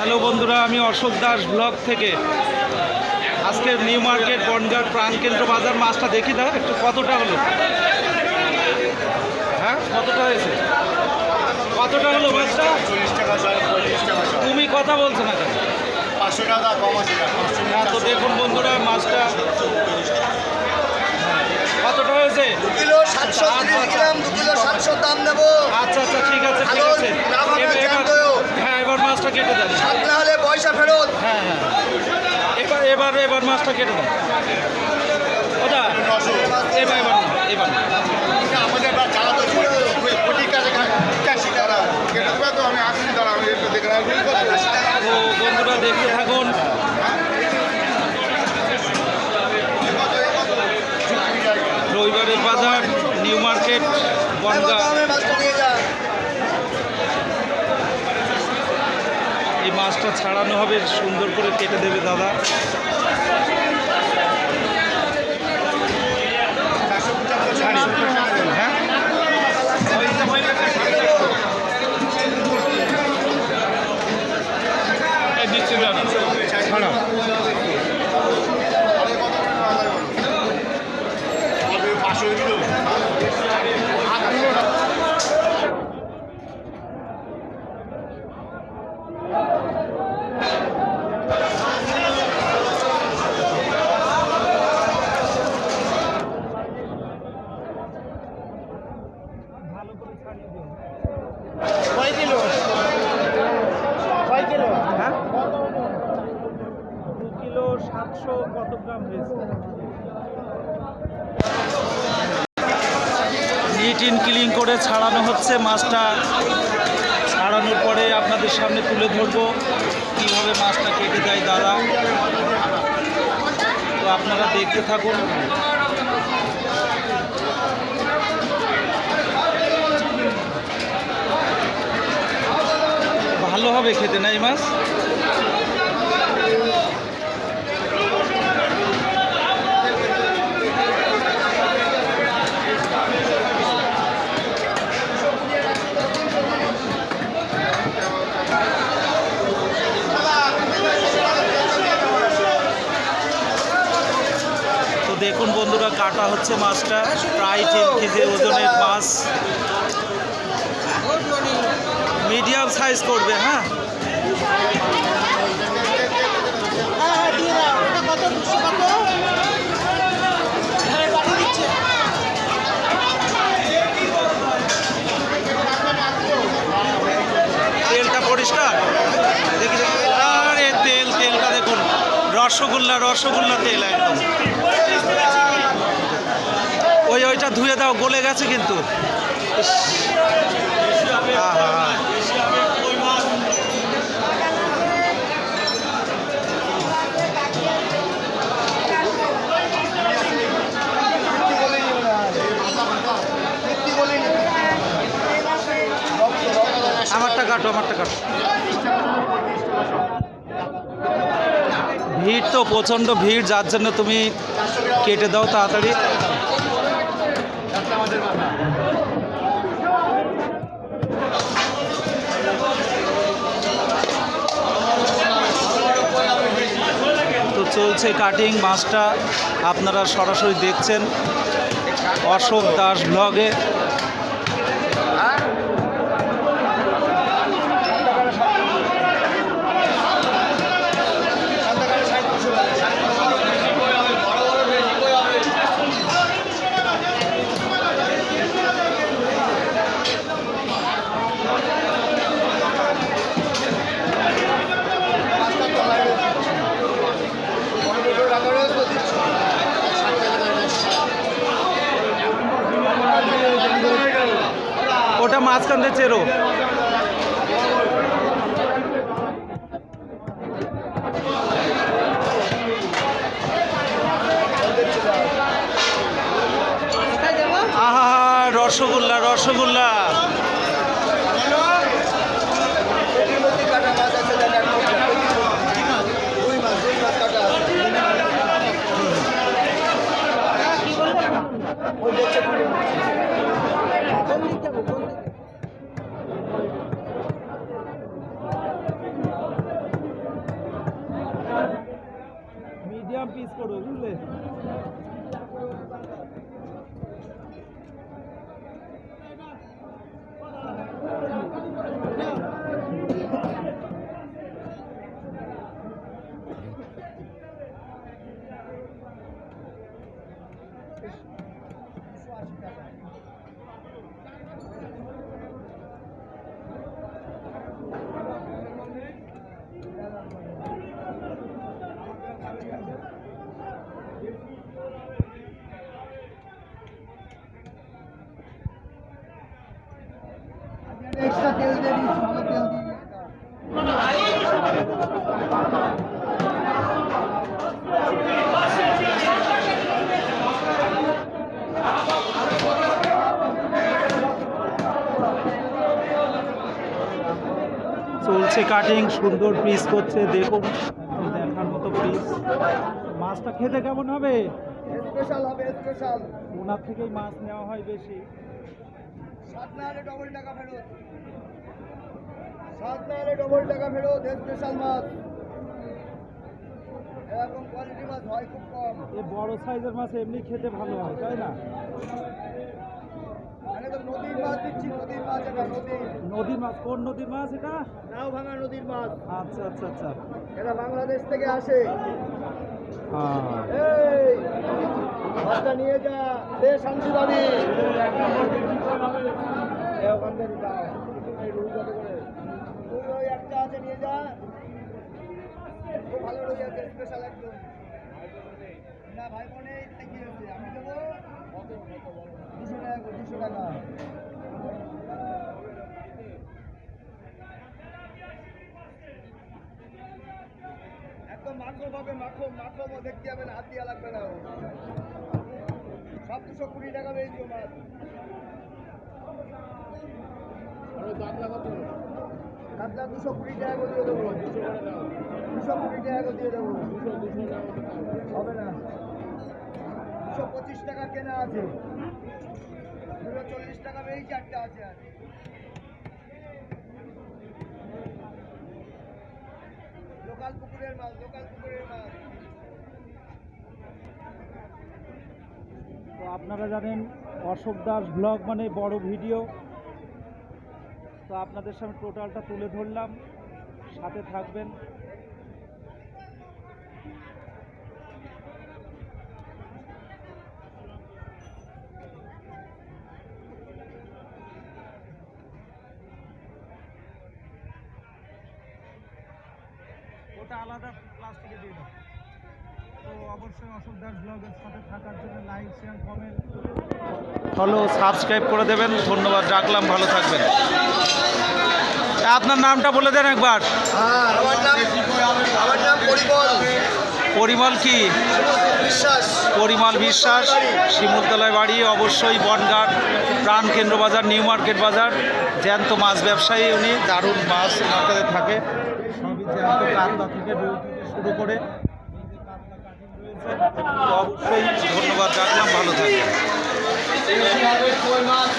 Hello বন্ধুরা আমি Ashok Das blog থেকে। আজকের নিউ মার্কেট বনগাঁ প্রাণকেন্দ্র বাজার মাছটা দেখি দাও একটু কতটা হলো? হ্যাঁ কতটা হয়েছে? কতটা হলো মাছটা? তুমি কথা বলছো না কেন? হ্যাঁ তো দেখুন বন্ধুরা মাছটা কতটা হয়েছে? কিলো সাতশো দাম দেবো আচ্ছা আচ্ছা ঠিক আছে ঠিক আছে লাভ হবে, এবার- এবার- জ্যান্ত। হ্যাঁ এবার মাছটা কেটে দেন। সাত না হলে পয়সা ফেরত। হ্যাঁ হ্যাঁ। এবার এবার এবার মাছটা কেটে দেন। ওটা এবার এবার না, এবার না। আমাদের এবার চালাতে কোটি কাছে চারশি টাকা কেটে দেবে তো আমি আসছি দাঁড়া আমি একটু দেখে তো? বন্ধুরা দেখতে থাকুন। রবিবারের বাজার নিউ মার্কেট বনগা। মাছটা ছাড়ানো হবে সুন্দর করে কেটে দেবে দাদা। হ্যাঁ। এই কয় কিলো? কয় কিলো? হ্যাঁ? দু কিলো সাতশো কত গ্রাম হয়েছে? নিট ইন ক্লিন করে ছাড়ানো হচ্ছে মাছটা। ছাড়ানোর পরে আপনাদের সামনে তুলে ধরবো কীভাবে মাছটা কেটে দেয় দাদা। তো আপনারা দেখতে থাকুন। ভালো হবে খেতে না এই মাছ দেখুন বন্ধুরা, কাটা হচ্ছে মাছটা। প্রায় তিন কেজি ওজনের মাছ। মিডিয়াম সাইজ করবে হ্যাঁ? হ্যাঁ হ্যাঁ তেলটা পরিষ্কার? দেখি। আরে, তেল, তেলটা দেখুন। রসগোল্লা রসগোল্লা তেল একদম। ওই, ওইটা ধুয়ে দাও, গলে গেছে কিন্তু। ইস। আহা। ভিড় তো, প্রচণ্ড ভিড়, যার জন্য তুমি কেটে দাও তাড়াতাড়ি। তো চলছে কাটিং, মাছটা আপনারা সরাসরি দেখছেন অশোক দাস ব্লগে। মাঝখান দিয়ে চেরো। রসগোল্লা রসগোল্লা কাটা মাছ আছে দেখ এক মুঠো। দুই মাছ দুই মাছ কাটা আছে কি বলব ওই দেখছে কুড়ি মাছ। কোন দিক যাব কোন দিক পিস করো বুঝলে এক্সট্রা তেল দিয়ে দিস ভালো তেল দিয়ে চলছে কাটিং সুন্দর পিস করছে দেখুন দেখার মতো পিস মাছটা খেতে কেমন হবে? স্পেশাল হবে স্পেশাল ওনার থেকেই মাছ নেওয়া হয় বেশি। সাত না হলে ডবল টাকা ফেরত। সাত না হলে ডবল টাকা ফেরত স্পেশাল মাছ। এরকম কোয়ালিটি মাছ হয় খুব কম। এ বড় সাইজের মাছ এমনি খেতে ভালো হয় তাই না? তো নদীর মাছ দিচ্ছি নদীর মাছ এটা নদীর নদীর মাছ কোন নদীর মাছ এটা? নাও ভাঙা নদীর মাছ। আচ্ছা আচ্ছা আচ্ছা। এটা বাংলাদেশ থেকে আসে। হ্যাঁ। এই মাছটা নিয়ে যা। দে শান্তি দাবি ওখান একটা আছে, নিয়ে যা। ভালো রুই আছে একদম। না, ভাই বোনে থেকে আছে আমি দেবো। দুশো টাকা একদম মাখো পাবে মাখো মাখো, দেখতে হবে না, হাত দিয়া লাগবে না। দুশো কুড়ি টাকা পেয়েছ মাছ কাতলা দুশো কুড়ি টাকা করে দিয়ে দেবো। দুশো কুড়ি টাকা করে দিয়ে দেবো। হবে। না। দুশো পঁচিশ টাকা কেনা আছে। দুশো চল্লিশ টাকা পেয়েছি চারটে আছে আর। লোকাল পুকুরের মাছ লোকাল পুকুরের মাছ তো আপনারা জানেন অশোক দাস ব্লগ মানে বড় ভিডিও। তো আপনাদের সামনে টোটালটা তুলে ধরলাম। সাথে থাকবেন। ওটা আলাদা প্লাস্টিকে দিয়ে দাও। অবশ্যই শেয়ার ফলো সাবস্ক্রাইব করে দেবেন। ধন্যবাদ, রাখলাম, ভালো থাকবেন। আপনার নামটা বলে দেন একবার। পরিমল কি? পরিমল বিশ্বাস, শিমুলতলায় বাড়ি, অবশ্যই বনগাঁ প্রাণ কেন্দ্র বাজার, নিউ মার্কেট বাজার। জ্যান্ত মাছ ব্যবসায়ী উনি, দারুণ মাছ থাকে। সবই জ্যান্ত থেকে শুরু করে এই যে কাতলা কাটিং রয়েছে তো অবশ্যই ধন্যবাদ রাখলাম ভালো থাকবেন কই মাছ